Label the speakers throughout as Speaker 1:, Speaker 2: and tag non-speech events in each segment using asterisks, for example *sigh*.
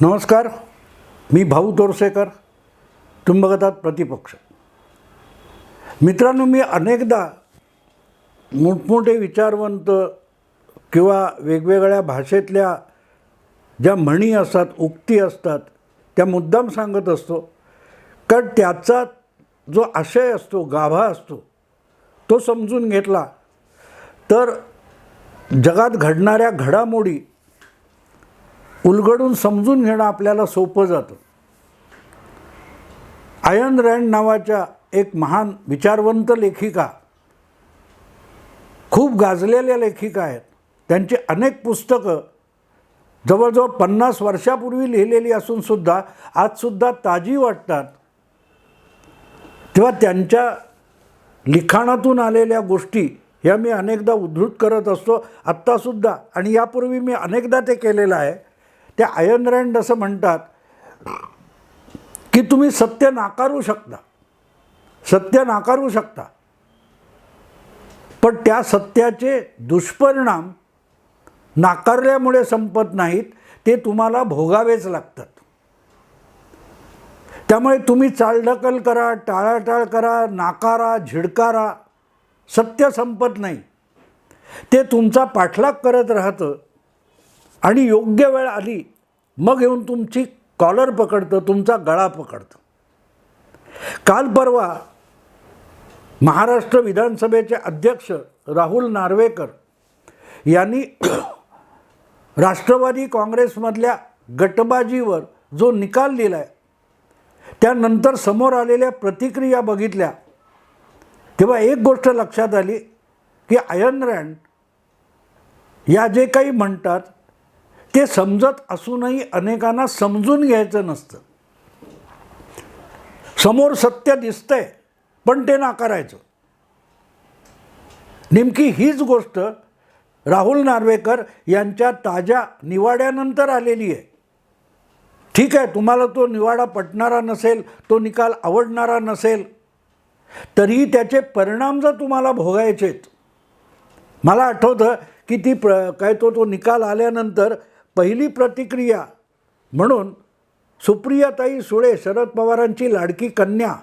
Speaker 1: नमस्कार मी भाऊ तोरसेकर तुम्ही बघत आहात प्रतिपक्ष. मित्रांनो मी अनेकदा मोठमोठे विचारवंत किंवा वेगवेगळ्या भाषेतल्या ज्या म्हणी असतात उक्ती असतात त्या मुद्दाम सांगत असतो. कारण त्याचा जो आशय असतो गाभा असतो तो समजून घेतला तर जगात घडणाऱ्या घडामोडी उलगडून समजून घेणं आपल्याला सोपं जातं. आयन रँड नावाच्या एक महान विचारवंत लेखिका खूप गाजलेल्या लेखिका आहेत. त्यांची अनेक पुस्तकं जवळजवळ पन्नास वर्षापूर्वी लिहिलेली असूनसुद्धा आजसुद्धा ताजी वाटतात. तेव्हा त्यांच्या लिखाणातून आलेल्या गोष्टी ह्या मी अनेकदा उद्धृत करत असतो. आत्तासुद्धा आणि यापूर्वी मी अनेकदा ते केलेलं आहे. त्या आयन रँड असं म्हणतात की तुम्ही सत्य नाकारू शकता. सत्य नाकारू शकता. पण त्या सत्याचे दुष्परिणाम नाकारल्यामुळे संपत नाहीत ते तुम्हाला भोगावेच लागतात. त्यामुळे तुम्ही चालढकल करा टाळाटाळ करा नाकारा झिडकारा सत्य संपत नाही. ते तुमचा पाठलाग करत राहतं. आणि योग्य वेळ आली मग येऊन तुमची कॉलर पकडतं तुमचा गळा पकडतं. काल परवा महाराष्ट्र विधानसभेचे अध्यक्ष राहुल नार्वेकर यांनी *clears throat* राष्ट्रवादी काँग्रेसमधल्या गटबाजीवर जो निकाल दिला आहे त्यानंतर समोर आलेल्या प्रतिक्रिया बघितल्या तेव्हा एक गोष्ट लक्षात आली की आयन रँड या जे काही म्हणतात ते समजत असूनही अनेकांना समजून घ्यायचं नसतं. समोर सत्य दिसतंय पण ते नाकारायचं. नेमकी हीच गोष्ट राहुल नार्वेकर यांच्या ताज्या निवाड्यानंतर आलेली आहे. ठीक आहे तुम्हाला तो निवाडा पटणारा नसेल तो निकाल आवडणारा नसेल तरीही त्याचे परिणाम जर तुम्हाला भोगायचेत. मला आठवतं की ती प्र काय तो तो निकाल आल्यानंतर पहिली प्रतिक्रिया म्हणून सुप्रियाताई सुळे शरद पवारांची लाडकी कन्या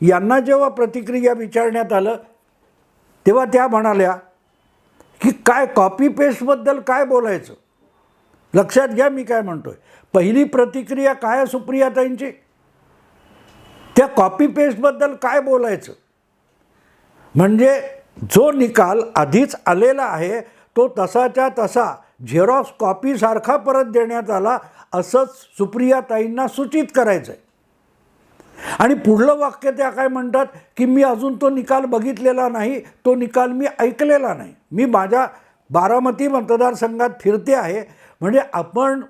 Speaker 1: यांना जेव्हा प्रतिक्रिया विचारण्यात आलं तेव्हा त्या म्हणाल्या की काय कॉपी पेस्टबद्दल काय बोलायचं? लक्षात घ्या मी काय म्हणतोय. पहिली प्रतिक्रिया काय आहे सुप्रियाताईंची? त्या कॉपी पेस्टबद्दल काय बोलायचं? म्हणजे जो निकाल आधीच आलेला आहे तो तसाच्या तसा झेरॉक्स कॉपीसारखा परत देण्यात आला असंच सुप्रियाताईंना सूचित करायचं आहे आणि पुढलं वाक्य त्या काय म्हणतात की मी अजून तो निकाल बघितलेला नाही तो निकाल मी ऐकलेला नाही. मी माझ्या बारामती मतदारसंघात फिरते आहे. म्हणजे आपण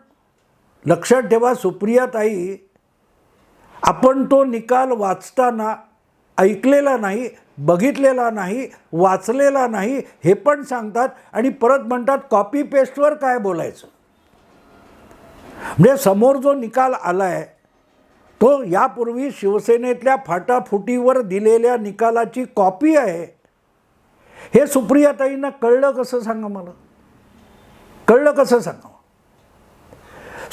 Speaker 1: लक्षात ठेवा सुप्रियाताई आपण तो निकाल वाचताना ऐकलेला नाही बघितलेला नाही वाचलेला नाही हे पण सांगतात आणि परत म्हणतात कॉपी पेस्टवर काय बोलायचं? म्हणजे समोर जो निकाल आला आहे तो यापूर्वी शिवसेनेतल्या फाटाफुटीवर दिलेल्या निकालाची कॉपी आहे. हे सुप्रियाताईंना कळलं कसं सांगा मला? कळलं कसं सांगा?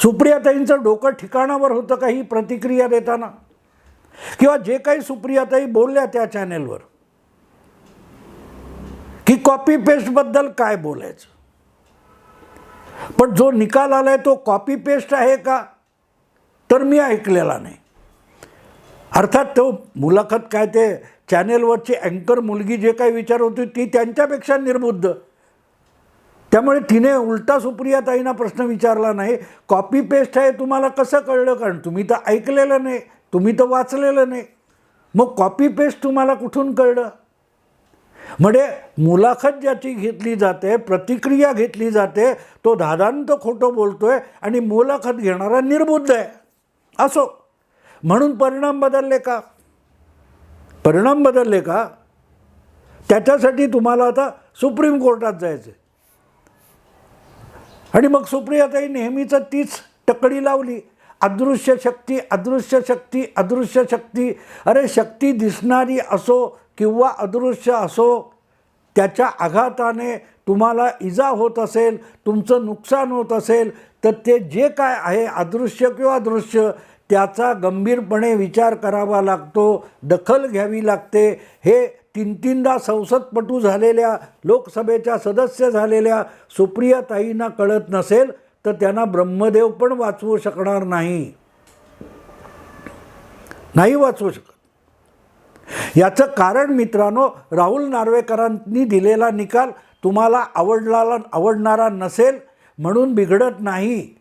Speaker 1: सुप्रियाताईंचं डोकं ठिकाणावर होतं का ही प्रतिक्रिया देताना? किंवा जे काही सुप्रियाताई बोलल्या त्या चॅनेलवर की कॉपी पेस्टबद्दल काय बोलायचं? पण जो निकाल आला आहे तो कॉपी पेस्ट आहे का? तर मी ऐकलेला नाही. अर्थात तो मुलाखत काय ते चॅनेलवरची अँकर मुलगी जे काही विचार होती ती त्यांच्यापेक्षा निर्बुद्ध. त्यामुळे तिने उलटा सुप्रियाताईंना प्रश्न विचारला नाही कॉपी पेस्ट आहे तुम्हाला कसं कळलं? कारण तुम्ही तर ऐकलेलं नाही तुम्ही तर वाचलेलं नाही. मग कॉपी पेस्ट तुम्हाला कुठून कळलं? म्हणजे मुलाखत ज्याची घेतली जाते प्रतिक्रिया घेतली जाते तो धादांत खोटं बोलतोय आणि मुलाखत घेणारा निर्बुद्ध आहे. असो. म्हणून परिणाम बदलले का? परिणाम बदलले का? त्याच्यासाठी तुम्हाला आता सुप्रीम कोर्टात जायचं आणि मग सुप्रियाताई नेहमीचं तीच टकडी लावली. अदृश्य शक्ती अदृश्य शक्ती अदृश्य शक्ती. अरे शक्ती दिसणारी असो किंवा अदृश्य असो त्याच्या आघाताने तुम्हाला इजा होत असेल तुमचं नुकसान होत असेल तर ते जे काय आहे अदृश्य किंवा दृश्य त्याचा गंभीरपणे विचार करावा लागतो दखल घ्यावी लागते. हे तीन तीनदा संसदपटू झालेल्या लोकसभेच्या सदस्य झालेल्या सुप्रियाताईंना कळत नसेल तर त्यांना ब्रह्मदेव पण वाचवू शकणार नाही. नाही वाचवू शकत. याचं कारण मित्रांनो राहुल नार्वेकरांनी दिलेला निकाल तुम्हाला आवडला आवडणारा नसेल म्हणून बिघडत नाही.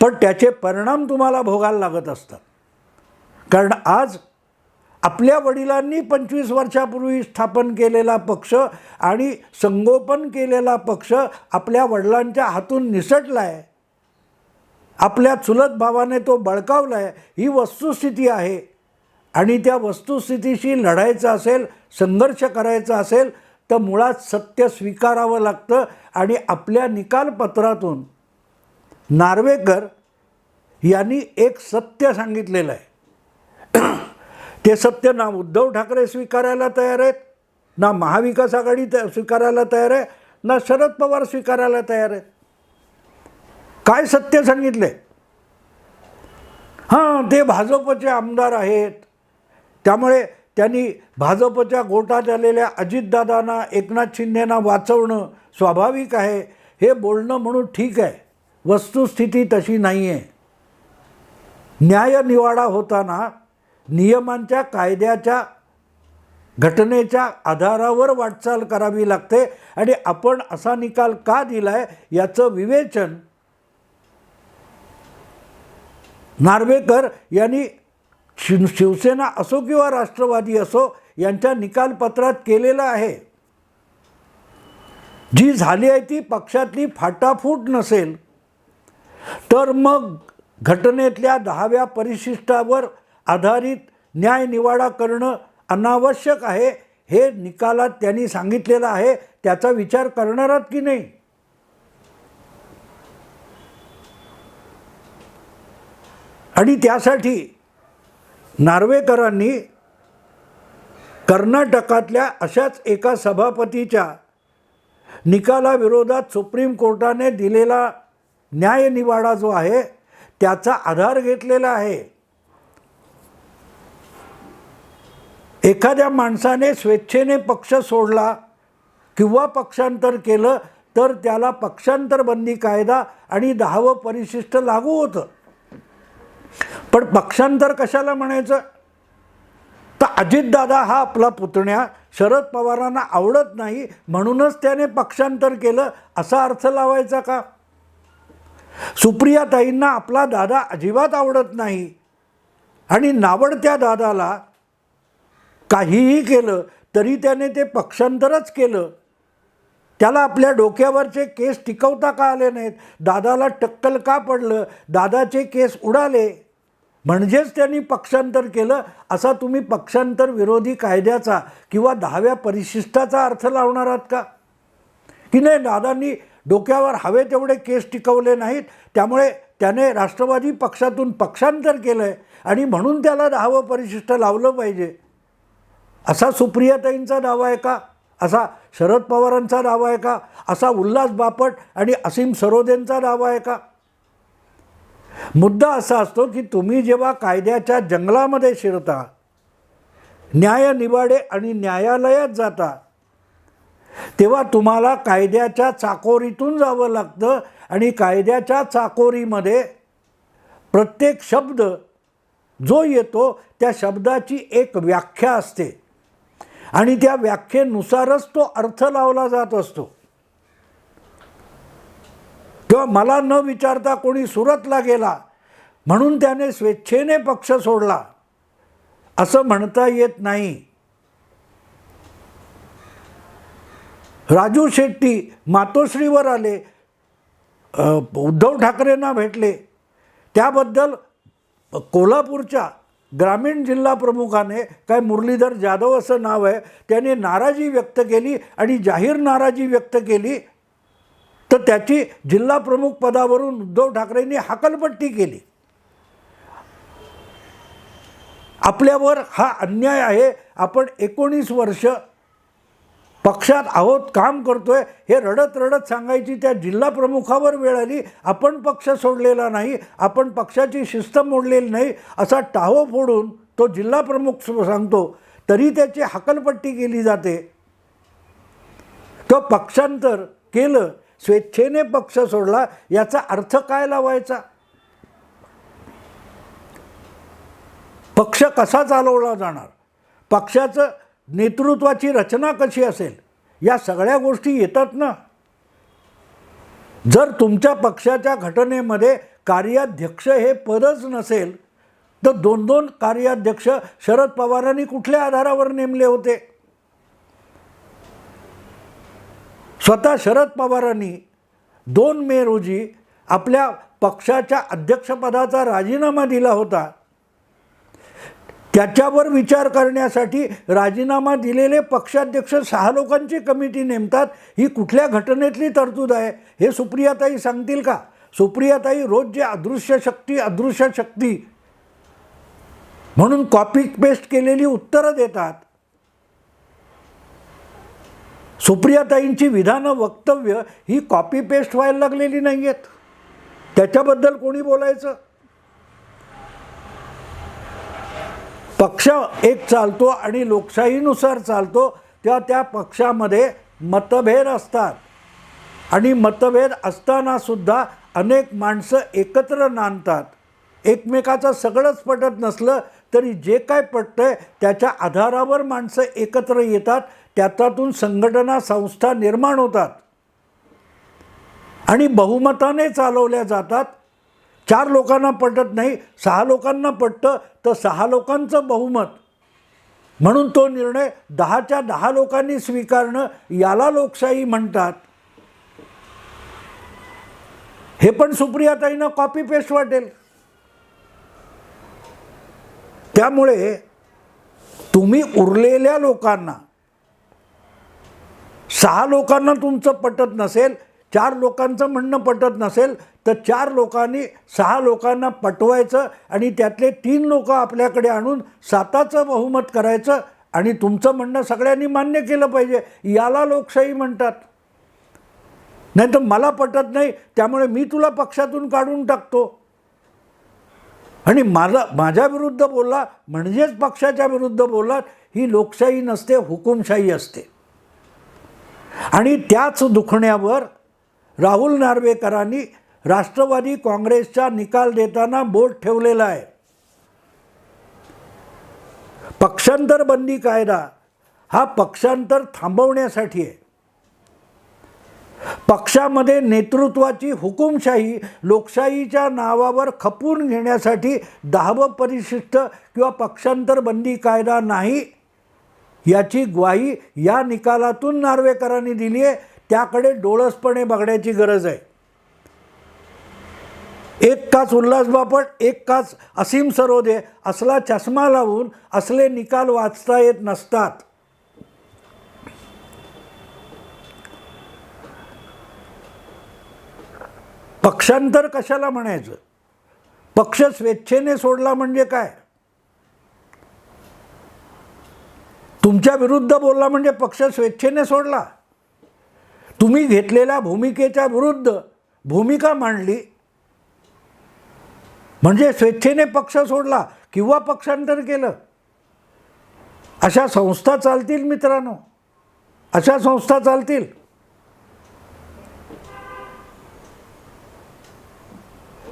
Speaker 1: पण त्याचे परिणाम तुम्हाला भोगायला लागत असतात. कारण आज आपल्या वडिलांनी पंचवीस वर्षापूर्वी स्थापन केलेला पक्ष आणि संगोपन केलेला पक्ष आपल्या वडिलांच्या हातून निसटला आहे आपल्या चुलत भावाने तो बळकावला आहे ही वस्तुस्थिती आहे. आणि त्या वस्तुस्थितीशी लढायचं असेल संघर्ष करायचा असेल तर मुळात सत्य स्वीकारावं लागतं आणि आपल्या निकालपत्रातून नार्वेकर यांनी एक सत्य सांगितलेलं आहे. ते सत्य ना उद्धव ठाकरे स्वीकारायला तयार आहेत ना महाविकास आघाडी त स्वीकारायला तयार आहे ना शरद पवार स्वीकारायला तयार आहेत. काय सत्य सांगितले हां ते भाजपचे आमदार आहेत. त्यामुळे त्यांनी भाजपच्या गोटात आलेल्या अजितदादांना एकनाथ शिंदेना वाचवणं स्वाभाविक आहे. हे बोलणं म्हणून ठीक आहे. वस्तुस्थिती तशी नाही आहे न्यायनिवाडा होताना नियमांच्या कायद्याच्या घटनेच्या आधारावर वाटचाल करावी लागते. आणि आपण असा निकाल का दिला आहे याचं विवेचन नार्वेकर यांनी शिव शिवसेना असो किंवा राष्ट्रवादी असो यांच्या निकालपत्रात केलेलं आहे. जी झाली आहे ती पक्षातली फाटाफूट नसेल तर मग घटनेतल्या दहाव्या परिशिष्टावर आधारित न्यायनिवाडा करणं अनावश्यक आहे हे निकालात त्यांनी सांगितलेलं आहे. त्याचा विचार करणार आहात की नाही? आणि त्यासाठी नार्वेकरांनी कर्नाटकातल्या अशाच एका सभापतीच्या निकालाविरोधात सुप्रीम कोर्टाने दिलेला न्यायनिवाडा जो आहे त्याचा आधार घेतलेला आहे. एखाद्या माणसाने स्वेच्छेने पक्ष सोडला किंवा पक्षांतर केलं तर त्याला पक्षांतर बंदी कायदा आणि दहावं परिशिष्ट लागू होतं. पण पक्षांतर कशाला म्हणायचं? तर अजितदादा हा आपला पुतण्या शरद पवारांना आवडत नाही म्हणूनच त्याने पक्षांतर केलं असा अर्थ लावायचा का? सुप्रियाताईंना आपला दादा अजिबात आवडत नाही. आणि नावडत्या दादाला काहीही केलं तरी त्याने ते पक्षांतरच केलं. त्याला आपल्या डोक्यावरचे केस टिकवता का आले नाहीत? दादाला टक्कल का पडलं? दादाचे केस उडाले. म्हणजेच त्यांनी पक्षांतर केलं. असा तुम्ही पक्षांतर विरोधी कायद्याचा किंवा दहाव्या परिशिष्टाचा अर्थ लावणार आहात का? की नाही? दादांनी डोक्यावर हवे तेवढे केस टिकवले नाहीत. त्यामुळे त्याने राष्ट्रवादी पक्षातून पक्षांतर केलं आहे आणि म्हणून त्याला दहावं परिशिष्ट लावलं पाहिजे. असा सुप्रियाताईंचा दावा आहे का? असा शरद पवारांचा दावा आहे का? असा उल्हास बापट आणि असीम सरोदेंचा दावा आहे का? मुद्दा असा असतो की तुम्ही जेव्हा कायद्याच्या जंगलामध्ये शिरता न्यायनिवाडे आणि न्यायालयात जाता तेव्हा तुम्हाला कायद्याच्या चाकोरीतून जावं लागतं आणि कायद्याच्या चाकोरीमध्ये प्रत्येक शब्द जो येतो त्या शब्दाची एक व्याख्या असते. आणि त्या व्याख्येनुसारच तो अर्थ लावला जात असतो. किंवा मला न विचारता कोणी सुरतला गेला म्हणून त्याने स्वेच्छेने पक्ष सोडला. असं म्हणता येत नाही. राजू शेट्टी मातोश्रीवर आले उद्धव ठाकरेंना भेटले. त्याबद्दल कोल्हापूरच्या ग्रामीण जिल्हा प्रमुखाने काय मुरलीधर जाधव असं नाव आहे त्याने नाराजी व्यक्त केली आणि जाहीर नाराजी व्यक्त केली तर त्याची जिल्हा प्रमुख पदावरून उद्धव ठाकरेंनी हाकलपट्टी केली. आपल्यावर हा अन्याय आहे. आपण एकोणीस वर्ष पक्षात आहोत काम करतोय हे रडत रडत सांगायची त्या जिल्हा प्रमुखावर वेळ आली आपण पक्ष सोडलेला नाही आपण पक्षाची शिस्त मोडलेली नाही असा टाहो फोडून तो जिल्हा प्रमुख सांगतो तरी त्याची हकलपट्टी केली जाते. तो पक्षांतर केलं स्वेच्छेने पक्ष सोडला याचा अर्थ काय लावायचा? पक्ष कसा चालवला जाणार? पक्षाचं नेतृत्वाची रचना कशी असेल या सगळ्या गोष्टी येतात ना. जर तुमच्या पक्षाच्या घटनेमध्ये कार्याध्यक्ष हे पदच नसेल तर दोन दोन कार्याध्यक्ष शरद पवारांनी कुठल्या आधारावर नेमले होते? स्वतः शरद पवारांनी दोन मे रोजी आपल्या पक्षाच्या अध्यक्षपदाचा राजीनामा दिला होता. त्याच्यावर विचार करण्यासाठी राजीनामा दिलेले पक्षाध्यक्ष सहा लोकांची कमिटी नेमतात. ही कुठल्या घटनेतली तरतूद आहे हे सुप्रियाताई सांगतील का? सुप्रियाताई रोज जे अदृश्य शक्ती अदृश्य शक्ती म्हणून कॉपी पेस्ट केलेली उत्तरं देतात. सुप्रियाताईंची विधानं वक्तव्य ही कॉपी पेस्ट व्हायला लागलेली नाही आहेत त्याच्याबद्दल कोणी बोलायचं? पक्ष एक चालतो आणि लोकशाहीनुसार चालतो तेव्हा त्या पक्षामध्ये मतभेद असतात. आणि मतभेद असतानासुद्धा अनेक माणसं एकत्र नांदतात. एकमेकाचं सगळंच पटत नसलं तरी जे काय पटतंय त्याच्या आधारावर माणसं एकत्र येतात त्याच्यातून संघटना संस्था निर्माण होतात. आणि बहुमताने चालवल्या जातात चार लोकांना पटत नाही सहा लोकांना पटतं तर सहा लोकांचं बहुमत. म्हणून तो निर्णय दहाच्या दहा लोकांनी स्वीकारणं याला लोकशाही म्हणतात. हे पण सुप्रियाताईंना कॉपी पेस्ट वाटेल. त्यामुळे तुम्ही उरलेल्या लोकांना सहा लोकांना तुमचं पटत नसेल चार लोकांचं म्हणणं पटत नसेल तर चार लोकांनी सहा लोकांना पटवायचं आणि त्यातले तीन लोक आपल्याकडे आणून साताचं बहुमत करायचं आणि तुमचं म्हणणं सगळ्यांनी मान्य केलं पाहिजे. याला लोकशाही म्हणतात. नाही तर मला पटत नाही त्यामुळे मी तुला पक्षातून काढून टाकतो. आणि मला माझ्या विरुद्ध बोलला म्हणजेच पक्षाच्या विरुद्ध बोललात ही लोकशाही नसते हुकुमशाही असते. आणि त्याच दुखण्यावर राहुल नार्वेकरांनी राष्ट्रवादी काँग्रेसचा निकाल देताना बोट ठेवलेला आहे. पक्षांतर बंदी कायदा हा पक्षांतर थांबवण्यासाठी आहे. पक्षामध्ये नेतृत्वाची हुकुमशाही लोकशाहीच्या नावावर खपून घेण्यासाठी दहावं परिशिष्ट किंवा पक्षांतर बंदी कायदा नाही याची ग्वाही या निकालातून नार्वेकरांनी दिली आहे. त्याकडे डोळसपणे बघण्याची गरज आहे. एक काच उल्हास बापट एक काच असीम सरोदे असला चष्मा लावून असले निकाल वाचता येत नसतात. पक्षांतर कशाला म्हणायचं? पक्ष स्वेच्छेने सोडला म्हणजे काय? तुमच्या विरुद्ध बोलला म्हणजे पक्ष स्वेच्छेने सोडला? तुम्ही घेतलेल्या भूमिकेच्या विरुद्ध भूमिका मांडली. म्हणजे स्वेच्छेने पक्ष सोडला किंवा पक्षांतर केलं. अशा संस्था चालतील मित्रांनो. अशा संस्था चालतील.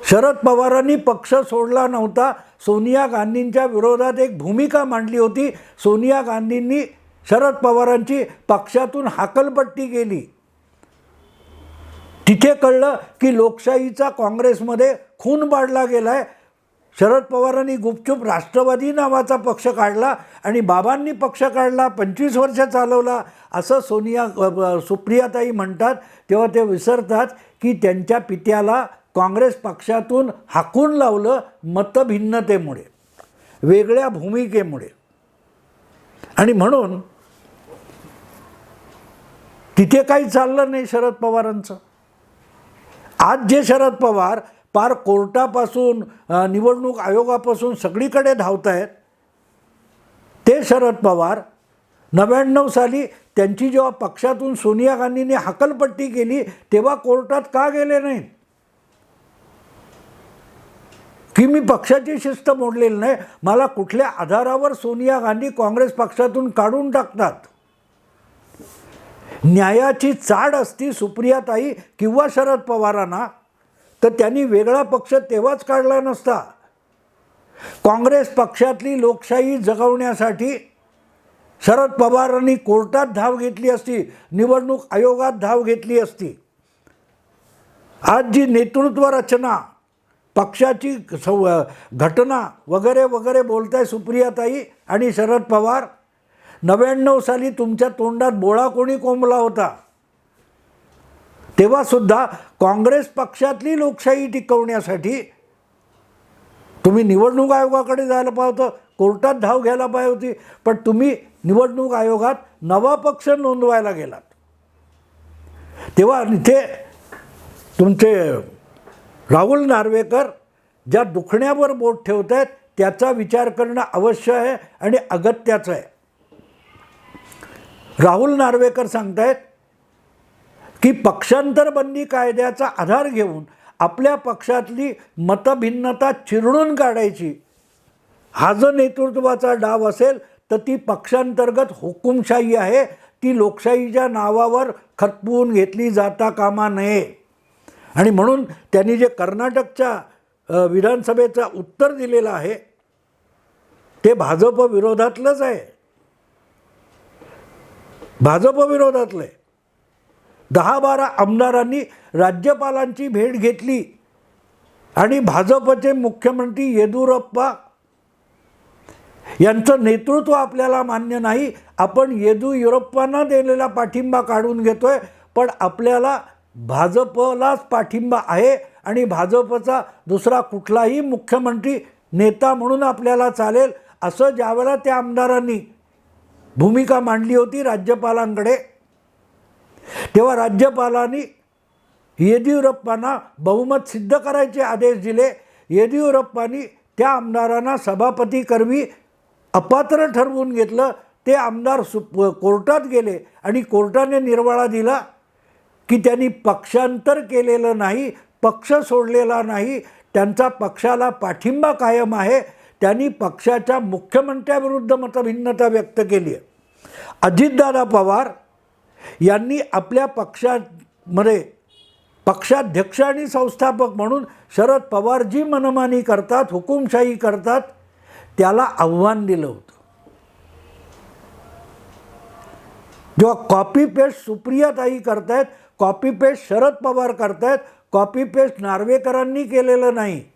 Speaker 1: शरद पवारांनी पक्ष सोडला नव्हता. सोनिया गांधींच्या विरोधात एक भूमिका मांडली होती. सोनिया गांधींनी शरद पवारांची पक्षातून हाकलपट्टी केली. तिथे कळलं की लोकशाहीचा काँग्रेसमध्ये खून पाडला गेलाय. शरद पवारांनी गुपचूप राष्ट्रवादी नावाचा पक्ष काढला आणि बाबांनी पक्ष काढला पंचवीस वर्ष चालवला. असं सोनिया सुप्रियाताई म्हणतात. तेव्हा ते विसरतात की त्यांच्या पित्याला काँग्रेस पक्षातून हाकून लावलं मतभिन्नतेमुळे वेगळ्या भूमिकेमुळे. आणि म्हणून तिथे काही चाललं नाही शरद पवारांचं. आज जे शरद पवार पार कोर्टापासून निवडणूक आयोगापासून सगळीकडे धावत आहेत ते शरद पवार नव्याण्णव साली त्यांची जेव्हा पक्षातून सोनिया गांधींनी हकलपट्टी केली तेव्हा कोर्टात का गेले नाहीत? की मी पक्षाची शिस्त मोडलेली नाही? मला कुठल्या आधारावर सोनिया गांधी काँग्रेस पक्षातून काढून टाकतात? न्यायाची चाड असती सुप्रियाताई किंवा शरद पवारांना तर त्यांनी वेगळा पक्ष तेव्हाच काढला नसता. काँग्रेस पक्षातली लोकशाही जगवण्यासाठी शरद पवारांनी कोर्टात धाव घेतली असती निवडणूक आयोगात धाव घेतली असती. आज जी नेतृत्व रचना पक्षाची सव घटना वगैरे वगैरे बोलताय सुप्रियाताई आणि शरद पवार नव्याण्णव साली तुमच्या तोंडात बोळा कोणी कोंबला होता? तेव्हासुद्धा काँग्रेस पक्षातली लोकशाही टिकवण्यासाठी तुम्ही निवडणूक आयोगाकडे जायला पाहिजे होतं कोर्टात धाव घ्यायला पाहिजे होती पण तुम्ही निवडणूक आयोगात नवा पक्ष नोंदवायला गेलात. तेव्हा इथे तुमचे राहुल नार्वेकर ज्या दुखण्यावर बोट ठेवत आहेत त्याचा विचार करणं अवश्य आहे आणि अगत्याचं आहे. राहुल नार्वेकर सांगतायत की पक्षांतर बंदी कायद्याचा आधार घेऊन आपल्या पक्षातली मतभिन्नता चिरडून काढायची. हा जो नेतृत्वाचा डाव असेल तर ती पक्षांतर्गत हुकुमशाही आहे. ती लोकशाहीच्या नावावर खतपवून घेतली जाता कामा नये. आणि म्हणून त्यांनी जे कर्नाटकच्या विधानसभेचा विधानसभेचं उत्तर दिलेलं आहे ते भाजप विरोधातलंच आहे. भाजपविरोधातलं आहे दहा बारा आमदारांनी राज्यपालांची भेट घेतली आणि भाजपचे मुख्यमंत्री येदुरप्पा यांचं नेतृत्व आपल्याला मान्य नाही. आपण येदुयुरप्पांना दिलेला पाठिंबा काढून घेतोय पण आपल्याला भाजपलाच पाठिंबा आहे आणि भाजपचा दुसरा कुठलाही मुख्यमंत्री नेता म्हणून आपल्याला चालेल असं ज्यावेळेला त्या आमदारांनी भूमिका मांडली होती राज्यपालांकडे. तेव्हा राज्यपालांनी येदियुरप्पांना बहुमत सिद्ध करायचे आदेश दिले. येदियुरप्पांनी त्या आमदारांना सभापती करवी अपात्र ठरवून घेतलं. ते आमदार सु कोर्टात गेले आणि कोर्टाने निर्वाळा दिला की त्यांनी पक्षांतर केलेलं नाही पक्ष सोडलेला नाही. त्यांचा पक्षाला पाठिंबा कायम आहे. त्यांनी पक्षाच्या मुख्यमंत्र्याविरुद्ध मतभिन्नता व्यक्त केली आहे. अजितदादा पवार यांनी आपल्या पक्षामध्ये पक्षाध्यक्ष आणि संस्थापक म्हणून शरद पवार जी मनमानी करतात हुकुमशाही करतात त्याला आव्हान दिलं होतं. जेव्हा कॉपी पेस्ट सुप्रियाताई करतायत कॉपी पेस्ट शरद पवार करतायत कॉपी पेस्ट नार्वेकरांनी केलेलं नाही.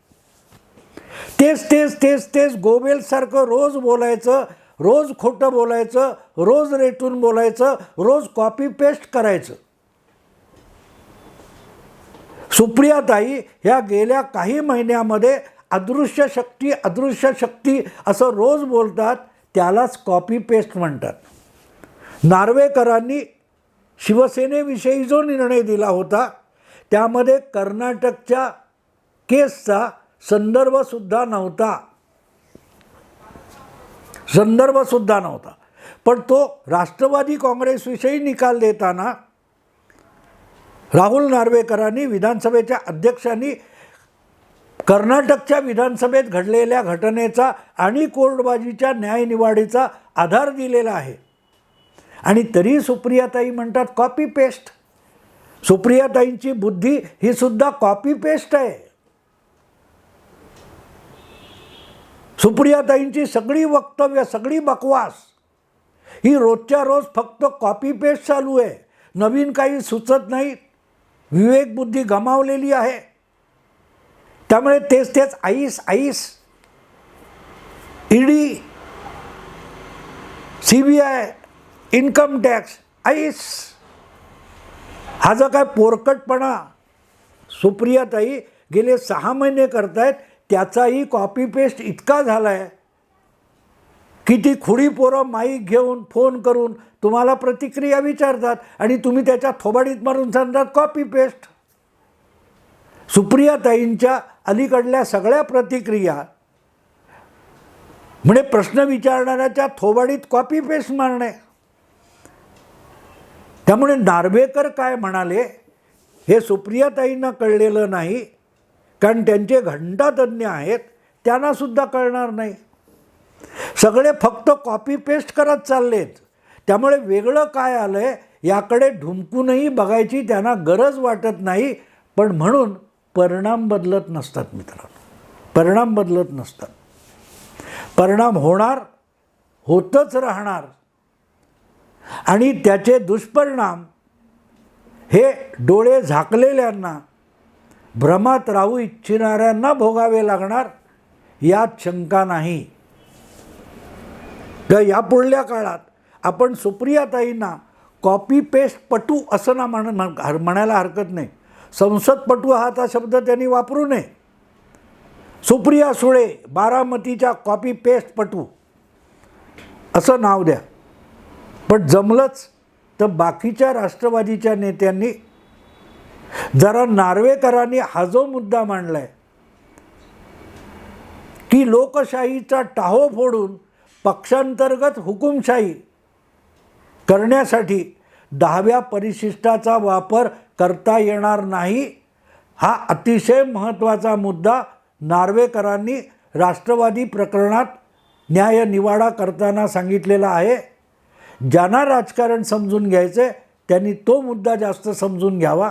Speaker 1: तेच तेच तेच तेच गोबेलसारखं रोज बोलायचं रोज खोटं बोलायचं रोज रेटून बोलायचं रोज कॉपी पेस्ट करायचं. सुप्रियाताई ह्या गेल्या काही महिन्यामध्ये अदृश्य शक्ती अदृश्य शक्ती असं रोज बोलतात त्यालाच कॉपी पेस्ट म्हणतात. नार्वेकरांनी शिवसेनेविषयी जो निर्णय दिला होता त्यामध्ये कर्नाटकच्या केसचा संदर्भसुद्धा नव्हता. संदर्भसुद्धा नव्हता. पण तो राष्ट्रवादी काँग्रेसविषयी निकाल देताना राहुल नार्वेकरांनी विधानसभेच्या अध्यक्षांनी कर्नाटकच्या विधानसभेत घडलेल्या घटनेचा आणि कोर्टबाजीच्या न्यायनिवाडीचा आधार दिलेला आहे. आणि तरी सुप्रियाताई म्हणतात कॉपी पेस्ट सुप्रियाताईंची बुद्धी ही सुद्धा कॉपी पेस्ट आहे. सुप्रियाताईंची सगळी वक्तव्य सगळी बकवास. ही रोजच्या रोज फक्त कॉपी पेस्ट चालू आहे. नवीन काही सुचत नाही. विवेकबुद्धी गमावलेली आहे. त्यामुळे तेच तेच आईस ice. ED C B I income tax ice. हा जो काय पोरकटपणा सुप्रियाताई गेले सहा महिने करतायत त्याचाही कॉपी पेस्ट इतका झाला आहे की ती खुडी पोरं माईक घेऊन फोन करून तुम्हाला प्रतिक्रिया विचारतात आणि तुम्ही त्याच्या थोबाडीत मारून सांगतात कॉपी पेस्ट सुप्रियाताईंच्या अलीकडल्या सगळ्या प्रतिक्रिया म्हणजे प्रश्न विचारणाऱ्याच्या थोबाडीत कॉपी पेस्ट मारणे. त्यामुळे नार्वेकर काय म्हणाले हे सुप्रियाताईंना कळलेलं नाही. कारण त्यांचे घंटातज्ञ आहेत त्यांनासुद्धा कळणार नाही. सगळे फक्त कॉपी पेस्ट करत चाललेत. त्यामुळे वेगळं काय आलं आहे याकडे ढुंकूनही बघायची त्यांना गरज वाटत नाही. पण म्हणून परिणाम बदलत नसतात मित्रांनो. परिणाम बदलत नसतात. परिणाम होणार होतच राहणार. आणि त्याचे दुष्परिणाम हे डोळे झाकलेल्यांना भ्रमात राहू इच्छिणाऱ्यांना भोगावे लागणार यात शंका नाही. तर या पुढल्या काळात आपण सुप्रियाताईंना कॉपी पेस्ट पटू असं ना म्हण म्हणायला हरकत नाही. संसदपटू हा आता शब्द त्यांनी वापरू नये. सुप्रिया सुळे बारामतीच्या कॉपी पेस्ट पटू. असं नाव द्या. पण जमलंच तर बाकीच्या राष्ट्रवादीच्या नेत्यांनी जरा नार्वेकरांनी हा जो मुद्दा मांडला आहे की लोकशाहीचा टाहो फोडून पक्षांतर्गत हुकुमशाही करण्यासाठी दहाव्या परिशिष्टाचा वापर करता येणार नाही हा अतिशय महत्त्वाचा मुद्दा नार्वेकरांनी राष्ट्रवादी प्रकरणात न्याय निवाडा करताना सांगितलेला आहे. ज्यांना राजकारण समजून घ्यायचं त्यांनी तो मुद्दा जास्त समजून घ्यावा.